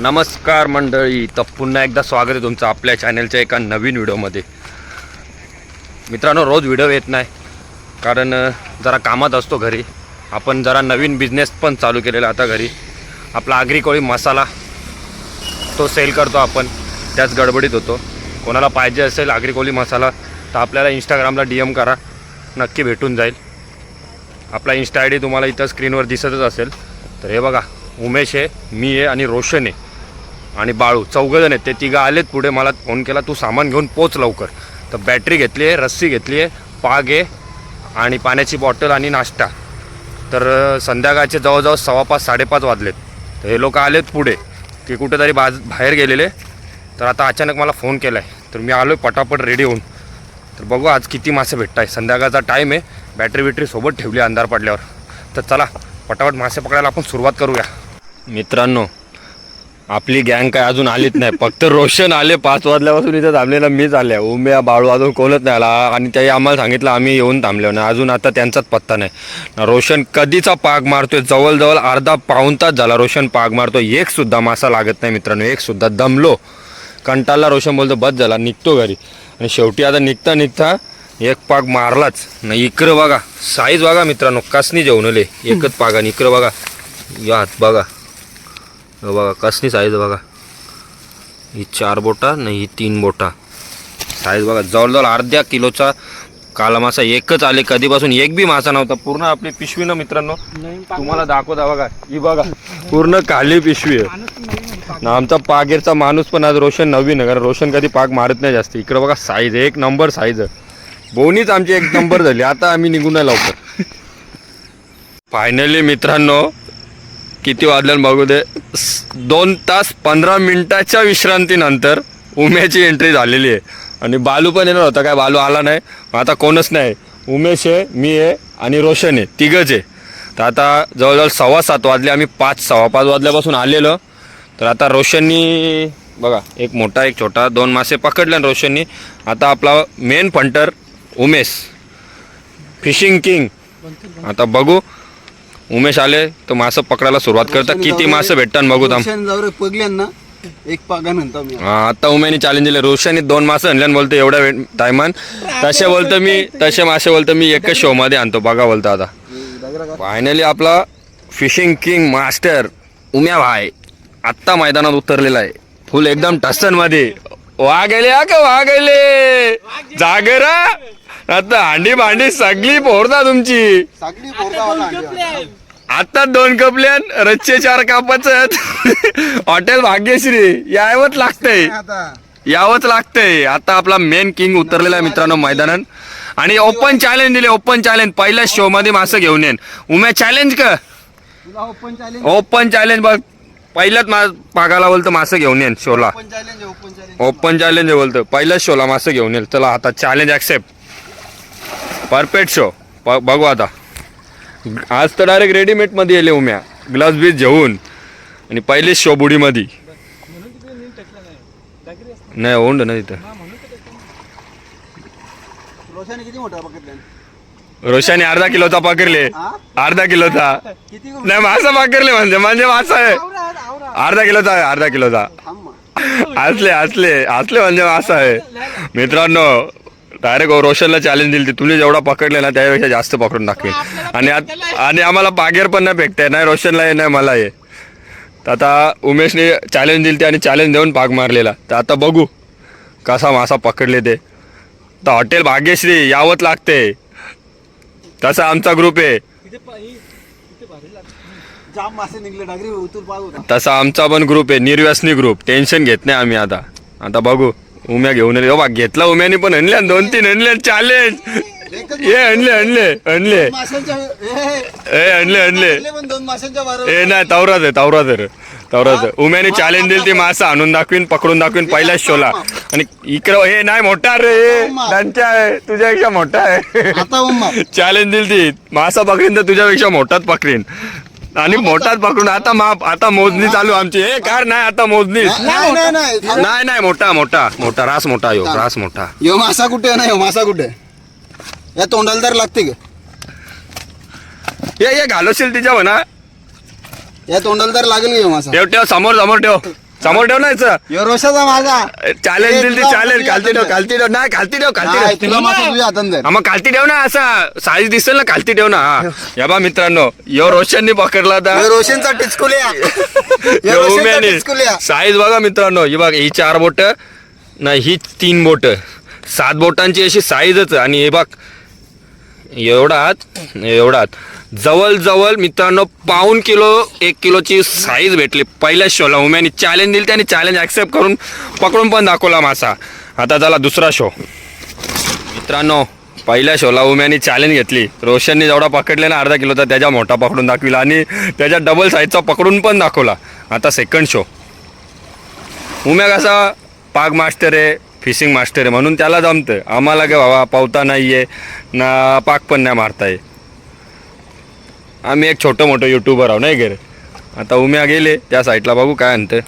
नमस्कार मंडळी तर पुन्हा एकदा स्वागत आहे तुमचं आपल्या चॅनलच्या एका नवीन व्हिडिओमध्ये. मित्रांनो रोज व्हिडिओ येत नाही कारण जरा कामात असतो घरी. आपण जरा नवीन बिझनेस पण चालू केलेला आता घरी. आपला आगरी कोळी मसाला तो सेल करतो आपण. त्याच गडबडीत होतो. कोणाला पाहिजे असेल आगरी कोळी मसाला तर आपल्याला इंस्टाग्रामला डी एम करा. नक्की भेटून जाईल. आपला इंस्टा आय डी तुम्हाला इथं स्क्रीनवर दिसतच असेल. तर हे बघा उमेश आहे मी आहे आणि रोशन आहे. आणि बाळू चौघजण आहेत ते तिघं आलेत पुढे. मला फोन केला तू सामान घेऊन पोच लवकर. तर बॅटरी घेतली आहे रस्सी घेतली आहे पाग आहे आणि पाण्याची बॉटल आणि नाश्ता. तर संध्याकाळचे जवळजवळ सव्वा पाच साडेपाच वाजलेत. तर हे लोक आलेत पुढे की कुठेतरी बाज बाहेर गेलेले. तर आता अचानक मला फोन केला आहे तर मी आलो आहे पटापट रेडी होऊन. तर बघू आज किती मासे भेटत आहे संध्याकाळचा टाईम आहे बॅटरी बिटरी सोबत ठेवली अंधार पडल्यावर. तर चला पटापट मासे पकडायला आपण सुरुवात करूया. मित्रांनो आपली गँग काय अजून आलीच नाही. फक्त रोशन आले पाच वाजल्यापासून इथं थांबलेला मीच आल्या उम्या बाळू अजून कोणच नाही आला. आणि त्याही आम्हाला सांगितलं आम्ही येऊन थांबलो नाही. अजून आता त्यांचाच पत्ता नाही. रोशन कधीचा पाग मारतोय? जवळजवळ अर्धा पाऊण तास झाला रोशन पाग मारतो एक सुद्धा मासा लागत नाही मित्रांनो. एक सुद्धा दमलो. कंटाळला रोशन बोलतो बस झाला निघतो घरी. आणि शेवटी आता निघता निघता एक पाग मारलाच. नाही इकडं बघा. साईज बघा मित्रांनो. कसनी जेवणले. एकच पाग आणि इकडं बघा. या बघा. बघा कसनी साईज बघा. ही चार बोटा नाही ही तीन बोटा. साईज बघा जवळजवळ अर्ध्या किलोचा काला मासा एकच आले. कधीपासून एक बी मासा नव्हता. पूर्ण आपली पिशवी ना मित्रांनो? तुम्हाला दाखवता बघा. ही बघा पूर्ण काली पिशवी आहे. ना आमचा पागेरचा माणूस पण आज रोशन नवीन आहे. कारण रोशन कधी पाग मारत नाही जास्त. इकडे बघा साईज एक नंबर साईज बोनीच आमची एक नंबर झाली. आता आम्ही निघून लवकर फायनली मित्रांनो किती वाजल्यानं बघू दे. दोन तास पंधरा मिनटाच्या विश्रांतीनंतर उमेची एंट्री झालेली आहे. आणि बालू पण येणार होता काय बालू आला नाही. आता कोणच नाही. उमेश आहे मी आहे आणि रोशन आहे तिघंच आहे. तर आता जवळजवळ सव्वा सात वाजले आम्ही पाच सव्वा पाच वाजल्यापासून आलेलो. तर आता रोशननी बघा एक मोठा एक छोटा दोन मासे पकडले आणि रोशननी. आता आपला मेन फंटर उमेश. फिशिंग किंग आता बघू. उमेश आले तर मासं पकडायला सुरुवात करतात. किती मासं भेटतात बघू थांब. रोशन जाऊ रे पगल्यान ना एक पागा म्हणतो मी. हा, आता उमेनी चॅलेंज दिले. रोशनी दोन मासं आणल्यान बोलतो एवढ्या टायमान तसे बोलतो मी तसे मासे बोलतो मी एकच शो मध्ये आणतो बघा बोलतो आता. फायनली आपला फिशिंग किंग मास्टर उम्या भाई आत्ता मैदानात उतरलेला आहे. फुल एकदम टसनमध्ये वागले हा का वागले जागरा. आता हांडी भांडी सगळी पोरता तुमची. आता दोन कपल्यान रच्चे चार कापाचं हॉटेल भाग्यश्री यावंच लागतंय. आता. यावंच लागतंय. आता आपला मेन किंग उतरलेला आहे मित्रांनो मैदानात. आणि ओपन चॅलेंज दिले ओपन चॅलेंज पहिल्या शो मध्ये मासं घेऊन येईन. उम्या चॅलेंज का तुला ओपन चॅलेंज ओपन चॅलेंज बघ. पहिल्याच मा पागाला बोलतो मासं घेऊन येईन शोला ओपन चॅलेंज ओपन चॅलेंज बोलतो. पहिल्याच शोला मासं घेऊन येईल. चला आता चॅलेंज ॲक्सेप्ट परफेक्ट शो बघू आता. आज तर डायरेक्ट रेडीमेडमध्ये येले उम्या. ग्लव्स बीज घेऊन. आणि पहिलेच शो बुडीमध्ये. नाही होऊन ना तिथं रोशन अर्धा किलोचा पकडले अर्धा किलोचा. नाही मासा पकडले म्हणजे म्हणजे मासा आहे. अर्धा किलोचा आहे अर्धा किलोचा. हसले हसले हसले म्हणजे असं आहे. मित्रांनो डायरेक्ट रोशनला चॅलेंज दिली तुम्ही जेवढा पकडले ना त्यापेक्षा जास्त पकडून दाखवेल आणि आत- आणि आम्हाला पागेर पण नाही फेकताय नाही रोशनला आहे नाही मला आहे. तर आता उमेशने चॅलेंज दिली आणि चॅलेंज देऊन पाग मारलेला. तर आता बघू कसा मासा पकडले ते. तर हॉटेल भाग्यश्री यावंच लागते. तसा आमचा ग्रुप आहे. तसा आमचा पण ग्रुप आहे. निर्व्यसनी ग्रुप टेन्शन घेत नाही आम्ही आता. आता बघू. उम्या घेऊन येईल. बा घेतला उम्याने पण आणल्या दोन तीन आणले चॅलेंज ए आणले आणले आणले. ए, आणले आणले. ए नाही तवराच आहे तवराच आहे रे. तवराच आहे. उम्याने चॅलेंज दिली ती मासा. आणून दाखवीन पकडून दाखवीन पहिल्याच शोला. आणि इकडं हे नाही मोठा रे त्यांच्या आहे तुझ्यापेक्षा मोठा आहे. चॅलेंज दिली ती. मासा पकडीन तर तुझ्यापेक्षा मोठाच पकडीन. आणि मोठाच पकडून आता माप आता मोजणी चालू आमची. हे कार नाही आता मोजणी. नाही नाही नाही थांब. नाही नाही मोठा मोठा मोठा रास मोठा यो रास मोठा. ह्यो मासा कुठे ना ह्यो मासा कुठे? या तोंडाला तर लागते का हे हे घालवशील तिच्या म्हणा या तोंडाला तर लागेल का ह्यो मासा. ठेव ठेव समोर समोर ठेव. समोर ठेव ना याचं. यो रोशाचा माझा. चॅलेंज दिली चॅलेंज तुझ्या खालती ठेव खालती ठेव. नाही खालती ठेव खालती ठेव. तुझ्या हातात. हा मग खालती ठेव ना असा साईज दिसेल ना खालती ठेव ना हा. या बा मित्रांनो यो रोशननी पकडला होता यो रोशनचा टिचकुलिया. यो रोशनचा. टिचकुलिया. साईज बघा मित्रांनो ही बघ ही चार बोट नाही ही तीन बोट. सात बोटांची अशी साईजच आणि हे बघ एवढाच एवढाच जवळ जवळजवळ मित्रांनो पाऊन किलो एक किलोची साईज भेटली. पहिल्या शोला उम्याने चॅलेंज दिली त्याने चॅलेंज ॲक्सेप्ट करून पकडून पण दाखवला मासा. आता झाला दुसरा शो मित्रांनो पहिल्या शोला उम्याने चॅलेंज घेतली. रोशनने जेवढा पकडले ना अर्धा किलोचा त्याच्या मोठा पकडून दाखविला आणि त्याच्या डबल साईजचा पकडून पण दाखवला. आता सेकंड शो उम्या कसा? पाग मास्टर आहे फिशिंग मास्टर आहे म्हणून त्याला जमतं आम्हाला काय बाबा पावता नाही आहे ना पाक पण नाही मारता आहे आम्ही एक छोटं मोठं युट्यूबर आहो नाही गे रे? आता उम्या गेले त्या साईडला बघू काय आणतं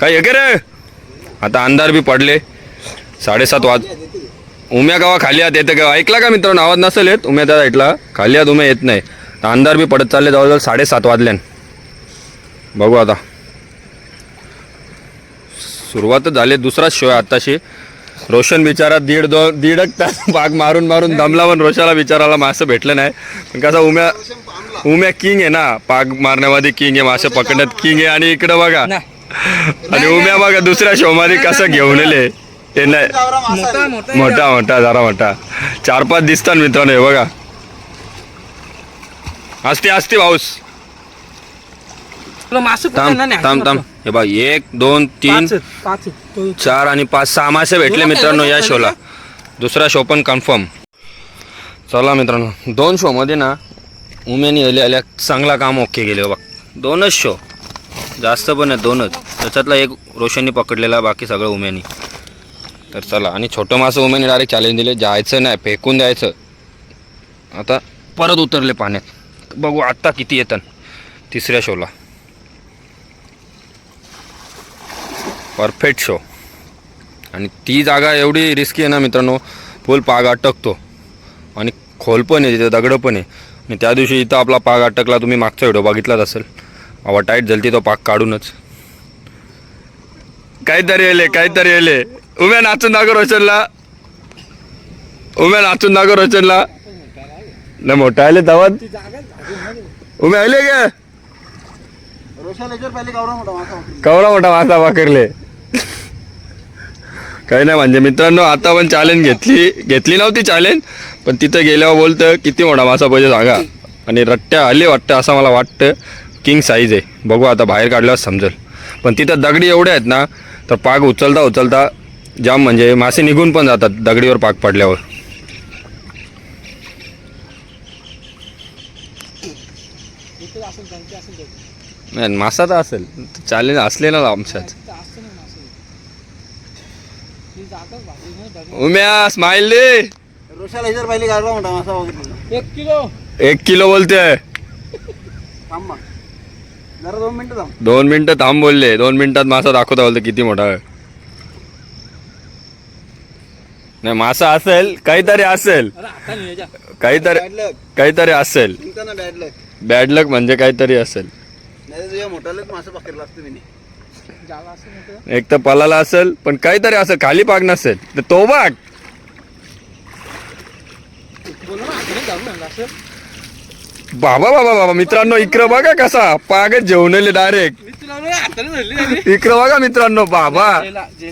काय हे गे रे आता अंधार बी पडले. साडेसात वाज उम्या गावा खाली आत येतं का? ऐकला का मित्रांनो? आवाज नसेल येत. उम्या त्या साईडला खाली आत उम्या येत नाही. तर अंधार बी पडत चालले जवळजवळ साडेसात वाजल्यान. बघू आता. सुरुवातच झाली दुसराच शो आहे आत्ताशी. रोशन बिचारा दीड दोन दीड तास बाग मारून मारून दमला पण रोशाला बिचाराला मासं भेटलं नाही. पण कसं उम्या उम्या किंग आहे ना पाग मारण्यामध्ये किंग आहे मासे पकडण्यात किंग आहे. आणि इकडं बघा. आणि उम्या बघा दुसऱ्या शो मध्ये कसं घेऊन आले ते नाही. मोठा मोठा जरा मोठा. चार पाच दिसतात मित्रांनो हे बघा. असते असते पाऊस थांब. थांब थांब. हे बघ एक दोन तीन पाच आहेत, पाच आहेत. तो- चार आणि पाच. सहा मासे भेटले मित्रांनो या शोला. दुसरा शो पण कन्फर्म चला मित्रांनो दोन शोमध्ये ना उमेनी आल्या आल्या चांगला काम ओके गेले बघ. दोनच शो. जास्त पण आहे दोनच. त्याच्यातला एक रोशननी पकडलेला बाकी सगळं उमेनी. तर चला आणि छोटं मासं उमेनी डायरेक्ट चॅलेंज दिले. जायचं नाही फेकून द्यायचं. आता परत उतरले पाण्यात. बघू आत्ता किती येतात तिसऱ्या शोला. परफेक्ट शो आणि ती जागा एवढी रिस्की आहे ना मित्रांनो फुल पाग अटकतो. आणि खोल पण आहे तिथे दगडं पण आहे. आणि त्या दिवशी इथं आपला पाग अटकला तुम्ही मागचा व्हिडिओ बघितलाच असेल. हवा टाईट झाली तो पाग काढूनच. काहीतरी येले काहीतरी येले. उम्या नाचून दाखव रोशनला. उम्या नाचून दाखव रोशनला. नाही मोठा आले धावत उम्या आले का. कवडा मोठा मासा वाकरले काही नाही म्हणजे मित्रांनो आता पण चॅलेंज घेतली. घेतली नव्हती चॅलेंज पण तिथं गेल्यावर बोलतं किती मोठा मासा पाहिजे सांगा. आणि रट्ट्या आले वाटतं असं मला वाटतं किंग साईज आहे. बघू आता बाहेर काढल्यावर समजेल. पण तिथं दगडी एवढ्या आहेत ना तर पाग उचलता उचलता जाम म्हणजे मासे निघून पण जातात दगडीवर पाग पडल्यावर. नाही मासा तर असेल. चॅलेंज असलेला आमच्यात इथं असतं ना मासे. ही जागाच भारी नाही दगड. उम्या स्माईल दे. रोशाला पहिले गावरा मोठा मासा एक किलो. एक किलो बोलते. थांब मग. जरा दोन मिनिटं थांब. दोन मिनिटं थांब बोलले. दोन मिनिटात मासा दाखवता बोलते किती मोठा आहे. नाही मासा असेल काहीतरी असेल. काहीतरी बॅड लक काहीतरी असेल. बॅड लक लक म्हणजे काहीतरी असेल. नाही तर तुझ्या मोठ्यालाच मासा पकडला असतं मी. एक तर पलाला असेल पण काहीतरी असेल खाली पाग नसेल तर तो बाग असं. बाबा बाबा बाबा मित्रांनो इकडं बघा कसा पागच जेवण डायरेक्ट. इकडं बघा मित्रांनो बाबा.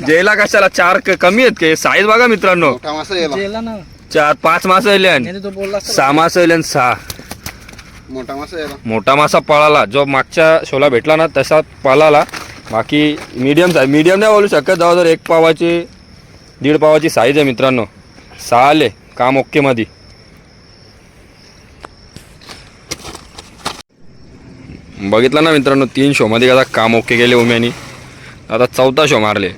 जेला- कशाला चार क- कमी आहेत का? साईज बघा मित्रांनो. मोठा मासा याला. जेला ना. चार पाच मासा सहा मासा सहा. मोठा मासा याला. मोठा मासा पळाला. जो मागच्या शोला भेटला ना तसा पळाला. बाकी मीडियम साईज मीडियम नाही बोलू शकत. जवळजवळ एक पावाची दीड पावाची साईज आहे मित्रांनो. सहा आले काम ओके मध्ये बघितलं ना मित्रांनो तीन शोमध्ये आता काम ओके गेले उम्यानी. आता चौथा शो मारले.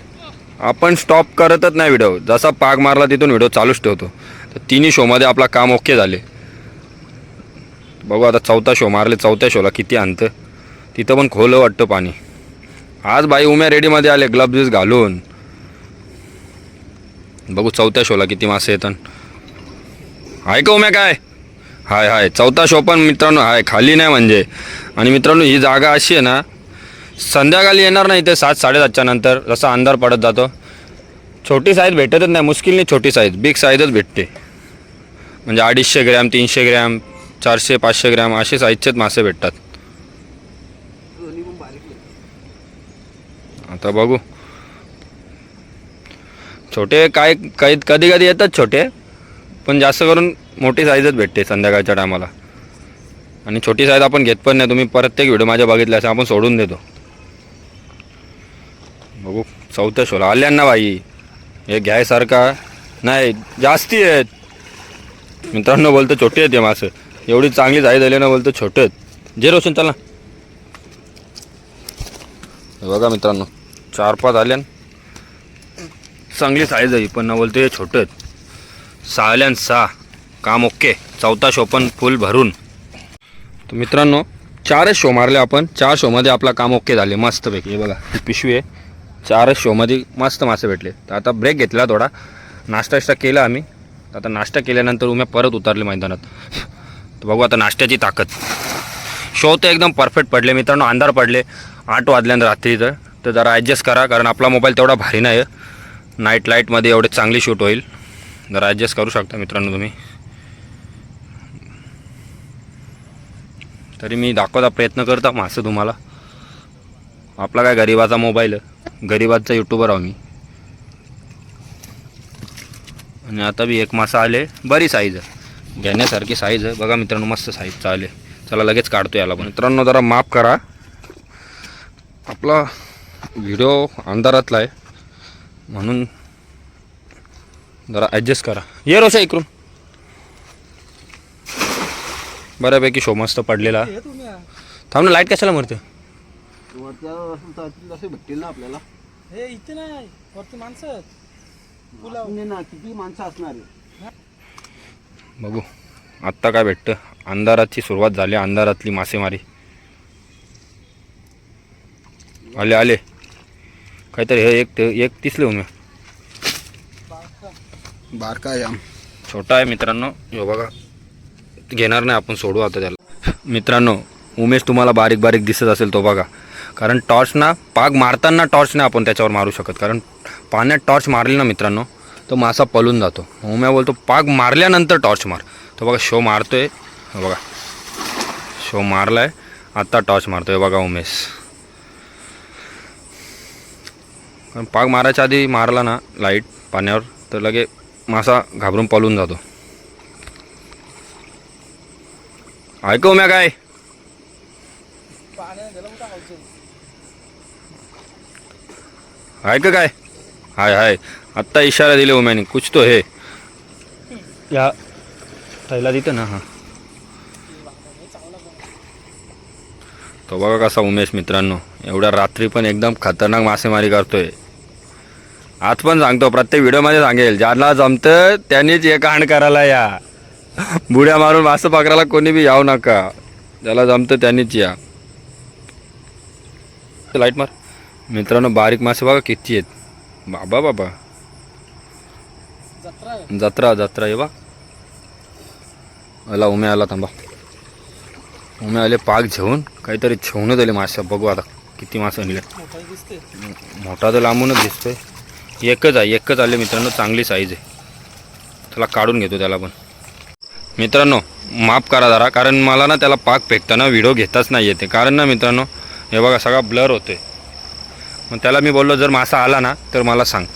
आपण स्टॉप करतच नाही व्हिडिओ जसा पाग मारला तिथून व्हिडिओ चालूच ठेवतो. तर तिन्ही शोमध्ये आपला काम ओके झाले. बघू आता चौथा शो मारले. चौथ्या शोला किती आणतं? तिथं पण खोलं वाटतं पाणी. आज बाई उम्या रेडीमध्ये आले ग्लव्स घालून. बघू चौथ्या शोला किती मासे येतात. आहे का उम्या काय? हाय हाय. चौथा शो पण मित्रांनो हाय. खाली नाही म्हणजे. आणि मित्रांनो ही जागा अशी आहे ना संध्याकाळी येणार नाही ते सात साडेसातच्या नंतर. जसा अंधार पडत जातो. छोटी साईज भेटतच नाही. मुश्किलने छोटी साईज बिग साईजच भेटते. म्हणजे अडीचशे ग्रॅम तीनशे ग्रॅम चारशे पाचशे ग्रॅम असे साईजचेच मासे भेटतात. आता बघू. छोटे काय काही कधी कधी येतात छोटे पण जास्त करून मोठी साईजच भेटते संध्याकाळच्या टायमाला आणि छोटी साईज आपण घेत पण नाही तुम्ही प्रत्येक व्हिडिओ माझ्या बघितले असं आपण सोडून देतो. बघू चौथ्या शोला आल्या ना बाई हे घ्यायसारखा नाही जास्ती आहेत. मित्रांनो बोलतो छोटे आहेत हे मासं. एवढी चांगली साईज आली ना बोलतो छोटे आहेत. जे रोशन चला ना. बघा मित्रांनो. चार पाच आल्यान चांगली साईज आहे पण ना बोलतो छोटे आहेत. सहा आल्यान सहा. काम ओके. चौथा शो पण फुल भरून. तर मित्रांनो चारच शो मारले आपण. चार शोमध्ये आपला काम ओके झाले. मस्तपैकी हे बघा पिशवी आहे. चारच शोमध्ये मस्त मासे भेटले. तर आता ब्रेक घेतला थोडा. नाश्ता विष्टा केला आम्ही. आता नाश्ता केल्यानंतर उम्या परत उतरले मैदानात. तर बघू आता नाश्त्याची ताकद. शो तर एकदम परफेक्ट पडले मित्रांनो. अंधार पडले. आठ वाजल्यानंतर रात्रीचं. तर तर जरा ॲडजस्ट करा कारण आपला मोबाईल तेवढा भारी नाही आहे नाईट लाईटमध्ये एवढे चांगली शूट होईल. जरा ॲडजस्ट करू शकता मित्रांनो तुम्ही. तरी मी दाखवायचा प्रयत्न करता मासं तुम्हाला. आपला काय गरिबाचा मोबाईल गरिबाचा यूट्यूबर आहो मी. आणि आता बी एक मासा आले. बरी साईज आहे. घेण्यासारखी साईज आहे. बघा मित्रांनो मस्त साईजचं आले चला लगेच काढतो याला पण. मित्रांनो जरा माफ करा. आपला व्हिडिओ अंधारातला आहे. म्हणून जरा ॲडजस्ट करा. ये रोशा इकडून. बऱ्यापैकी शो मस्त पडलेला. थांब ना लाइट कशाला मरते भेटतील ना आपल्याला. हे इथे नाही वरती माणसं आहेत. पुलाव नाही ना किती माणसं असणार आहे बघू आत्ता काय भेटतं? अंधाराची सुरुवात झाली अंधारातली मासेमारी. आले आले. काहीतरी हे एक एक तिसले उमे बारका. आहे आम. छोटा आहे मित्रांनो. हो बघा. घेणार नाही आपण सोडू आता त्याला. मित्रांनो उमेश तुम्हाला बारीक बारीक दिसत असेल तो बघा. कारण टॉर्च ना पाग मारताना टॉर्च नाही आपण त्याच्यावर मारू शकत. कारण पाण्यात टॉर्च मारली ना मित्रांनो तो मासा पळून जातो. उम्या बोलतो पाग मारल्यानंतर टॉर्च मार. तो बघा शो मारतोय. हो बघा. शो मारलाय. आत्ता टॉर्च मारतोय बघा उमेश. कारण पाग मारायच्या आधी मारला ना लाइट पाण्यावर तर लगे मासा घाबरून पळून जातो. ऐकू हो म्या काय? ऐक काय? हाय हाय. आत्ता इशारा दिले उम्याने कुछ तो हे. या थैला तिथं ना हां. तो बघा कसा उमेश मित्रांनो एवढ्या रात्री पण एकदम खतरनाक मासेमारी करतोय. आज पण सांगतो प्रत्येक व्हिडिओमध्ये सांगेल. ज्याला जमतं त्यांनीच एक हाण करायला या. बुड्या मारून मासं पकडायला कोणी बी यावं नका. ज्याला जमतं त्यांनीच या. लाइट मार. मित्रांनो बारीक मासे बघा किती आहेत. बाबा बाबा. जत्रा जत्रा जत्रा बा. आला उमे आला थांबा. उमे आले पाक घेऊन काहीतरी छेवणच आले मासे. बघू आता किती मासे आणले मोठा तर लांबूनच दिसतोय. एकच आहे एकच आले मित्रांनो चांगली साईज आहे. त्याला काढून घेतो त्याला पण. मित्रांनो माफ करा जरा कारण मला ना त्याला पाक फेकताना व्हिडिओ घेताच नाही येते. कारण ना मित्रांनो हे बघा सगळा ब्लर होतो आहे मग त्याला मी बोललो जर मासा आला ना तर मला सांग.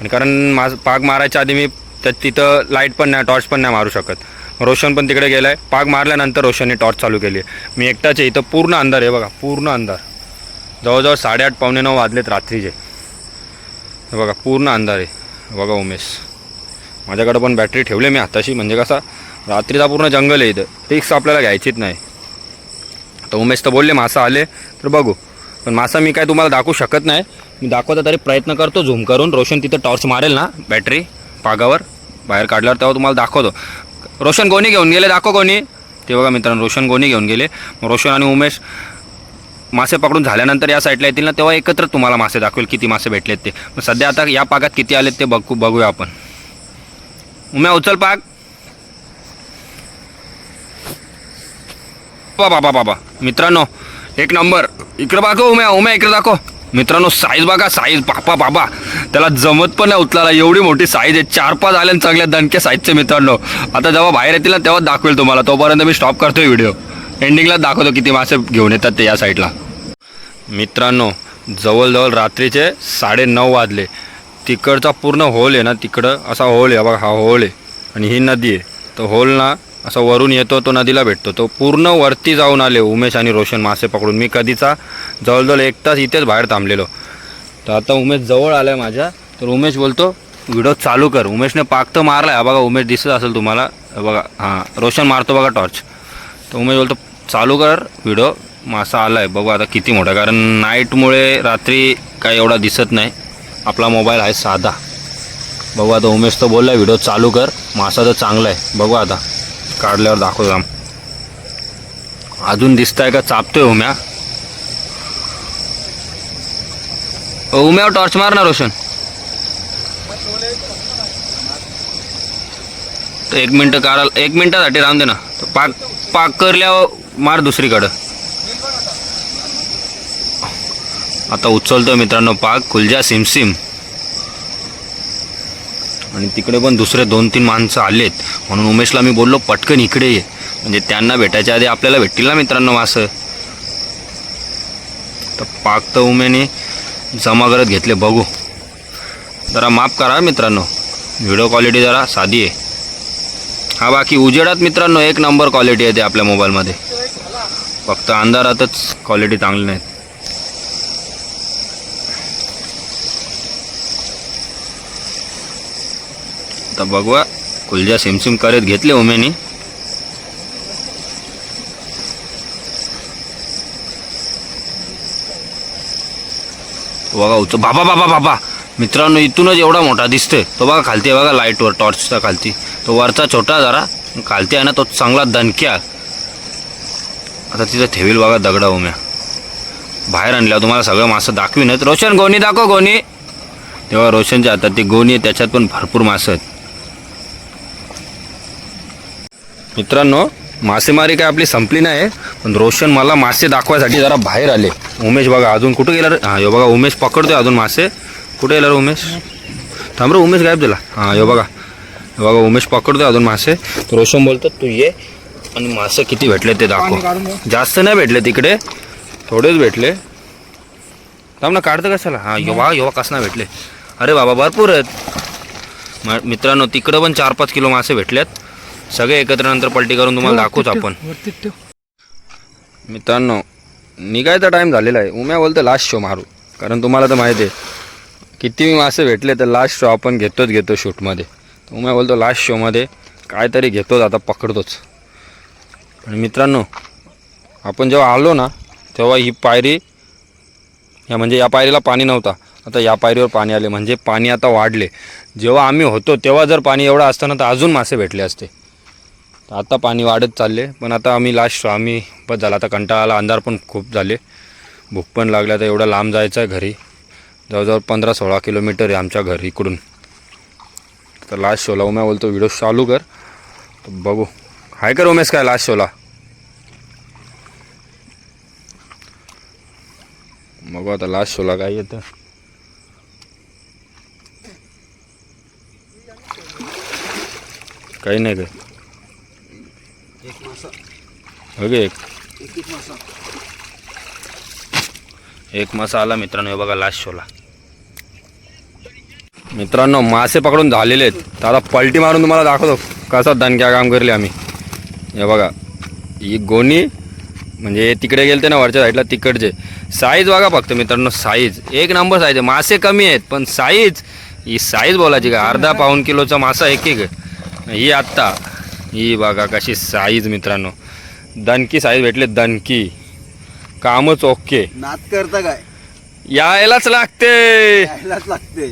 आणि कारण माझं पाक मारायच्या आधी मी त्या तिथं लाइट पण नाही टॉर्च पण नाही मारू शकत. रोशन पण तिकडे गेला आहे पाक मारल्यानंतर रोशनने टॉर्च चालू केली आहे. मी एकटाच आहे इथं पूर्ण अंधार आहे बघा पूर्ण अंधार. जवळजवळ साडेआठ पावणे नऊ वाजलेत रात्रीचे. बघा पूर्ण अंधार आहे. बघा उमेश. माझ्याकडं पण बॅटरी ठेवली मी आताशी. म्हणजे कसा रात्रीचा पूर्ण जंगल आहे इथं. रिक्स आपल्याला घ्यायचीच नाही. तर उमेश तर बोलले मासा आले. तर बघू. पण मासा मी काय तुम्हाला दाखवू शकत नाही. मी दाखवता तरी प्रयत्न करतो झूम करून. रोशन तिथं टॉर्च मारेल ना बॅटरी पागावर बाहेर काढल्यावर तेव्हा तुम्हाला दाखवतो. रोशन गोणी घेऊन गेले? दाखव कोणी. ते बघा मित्रांनो रोशन गोणी घेऊन गेले? मग रोशन आणि उमेश मासे पकडून झाल्यानंतर या साईडला येतील ना तेव्हा एकत्र तुम्हाला मासे दाखवेल किती मासे भेटलेत ते. मग सध्या आता या पागात किती आलेत ते बघू बघूया आपण. उम्या उचल पाग बाबा बाबा बाबा मित्रांनो एक नंबर. इकडे दाखव उम्या उम्या इकडे दाखव. मित्रांनो साईज बघा साईज बापा बाबा त्याला जमत पण नाही उचलायला. एवढी मोठी साईज आहे. चार पाच आल्या चांगल्या दणक्या साईजचे मित्रांनो. आता जेव्हा बाहेर येतील ना तेव्हा दाखवेल तुम्हाला. तोपर्यंत मी स्टॉप करतोय व्हिडिओ एंडिंगला दाखवतो किती मासे घेऊन येतात ते या साईडला मित्रांनो जवळजवळ रात्रीचे साडे नऊ वाजले. तिकडचा पूर्ण होल आहे ना तिकडं असा होल आहे. बघा हा होल आहे. आणि ही नदी आहे. तो होल ना असा वरून येतो तो नदीला भेटतो. तो पूर्ण वरती जाऊन आले उमेश आणि रोशन मासे पकडून. मी कधीचा जवळजवळ एक तास इथेच बाहेर थांबलेलो. तर आता उमेश जवळ आला आहे माझ्या. तर उमेश बोलतो व्हिडिओ चालू कर. उमेशने पाक तर मारला आहे बघा उमेश दिसत असेल तुम्हाला. बघा हां रोशन मारतो बघा टॉर्च. तर उमेश बोलतो चालू कर व्हिडिओ मासा आला आहे बघू आता किती मोठा. कारण नाईटमुळे रात्री काय एवढा दिसत नाही. आपला मोबाईल आहे साधा. बघू आता उमेश तर बोलला व्हिडिओ चालू कर. मासा तर चांगला आहे बघू आता. काढल्यावर दाखवू जाम अजून आहे का? चापतोय उम्या. उम्यावर टॉर्च मार ना रोशन. एक मिनटं काढाल एक मिनटासाठी राहून दे ना. तर पाक पाक करल्यावर मार दुसरीकडं. आता उचलतोय मित्रांनो पाक कुलजा सिमसिम. आणि तिकडे पण दुसरे दोन तीन माणसं आलेत. म्हणून उमेशला मी बोललो पटकन इकडे ये. म्हणजे त्यांना भेटायच्या आधी आपल्याला भेटतील ना मित्रांनो असं तर पाक तर उमेने जमा करत घेतले बघू. जरा माफ करा मित्रांनो. व्हिडिओ क्वालिटी जरा साधी आहे. हा बाकी उजेडात मित्रांनो एक नंबर क्वालिटी येते आपल्या मोबाईलमध्ये. फक्त अंधारातच क्वालिटी चांगली नाही आता बघवा कुलजा सिमसिम करत घेतले उमेनी. बघा उच बाबा बाबा बाबा. मित्रांनो इथूनच एवढा मोठा दिसतोय. तो बघा खालती बघा लाईटवर टॉर्चचा खालती. तो वरचा छोटा जरा खालती आहे ना तो चांगला दणक्या. आता तिथं ठेवील बघा दगडा उम्या. बाहेर आणल्या तुम्हाला सगळं मासं दाखवीनच रोशन गोणी दाखव गोणी. तेव्हा रोशनच्या हातात ती गोणी आहे त्याच्यात पण भरपूर मासं आहेत. मित्रांनो मासेमारी काय आपली संपली नाही पण रोशन मला मासे दाखवायसाठी जरा बाहेर आले. उमेश बघा अजून कुठं गेला हां यो बघा उमेश पकडतोय अजून मासे. कुठे गेला उमेश? थांब उमेश गायब दिला हां यो बघा. बघा उमेश पकडतोय अजून मासे. रोशन बोलतो तू ये. आणि मासे किती भेटले ते दाखव. जास्त नाही भेटले तिकडे. थोडेच भेटले. थांब ना काढतं कशाला? हां यो बघा यो कसं नाही भेटले. अरे बाबा भरपूर आहेत. म- मित्रांनो तिकडं पण चार पाच किलो मासे भेटलेत. सगळे एकत्र नंतर पलटी करून तुम्हाला दाखवूच आपण. मित्रांनो निघायचा टाईम झालेला आहे. उम्या बोलतो लास्ट शो मारू. कारण तुम्हाला तर माहिती आहे किती मासे भेटले तर लास्ट शो आपण घेतोच घेतो शूटमध्ये उम्या बोलतो लास्ट शोमध्ये काहीतरी घेतोच आता पकडतोच. आणि मित्रांनो आपण जेव्हा आलो ना तेव्हा ही पायरी या म्हणजे या पायरीला पाणी नव्हता. आता या पायरीवर पाणी आले म्हणजे पाणी आता वाढले. जेव्हा आम्ही होतो तेव्हा जर पाणी एवढं असतं ना तर अजून मासे भेटले असते. आता पाणी वाढत चालले पण आता आम्ही लास्ट आम्ही बस झाला. आता कंटाळा आला अंधार पण खूप झाले. भूक पण लागल्या तर एवढं लांब जायचं आहे घरी. जवळजवळ पंधरा सोळा किलोमीटर आहे आमच्या घर इकडून. तर लास्ट शोला उम्या बोलतो व्हिडिओ चालू कर. बघू. हाय कर रोमेश काय लास्ट शोला. मग आता लास्ट शोला काय येतं. काही नाही काय एक एक. एक मासा आला मित्रांनो हे बघा लास्ट शोला. मित्रांनो मासे पकडून झालेले आहेत. आता पलटी मारून तुम्हाला दाखवतो कसा दणक्या काम करले आम्ही. हे बघा ही गोणी म्हणजे तिकडे गेलते ना वरच्या साईडला तिकडचे. साईज बघा फक्त मित्रांनो साईज एक नंबर साईज आहे. मासे कमी आहेत पण साईज ही साईज बोलायची का? अर्धा पाऊन किलोचा मासा एक एक. ही आत्ता. ही बघा कशी साईज मित्रांनो. दणकी साईज भेटले दणकी. कामच ओके नाद करता काय? यायलाच लागते. यायलाच लागते.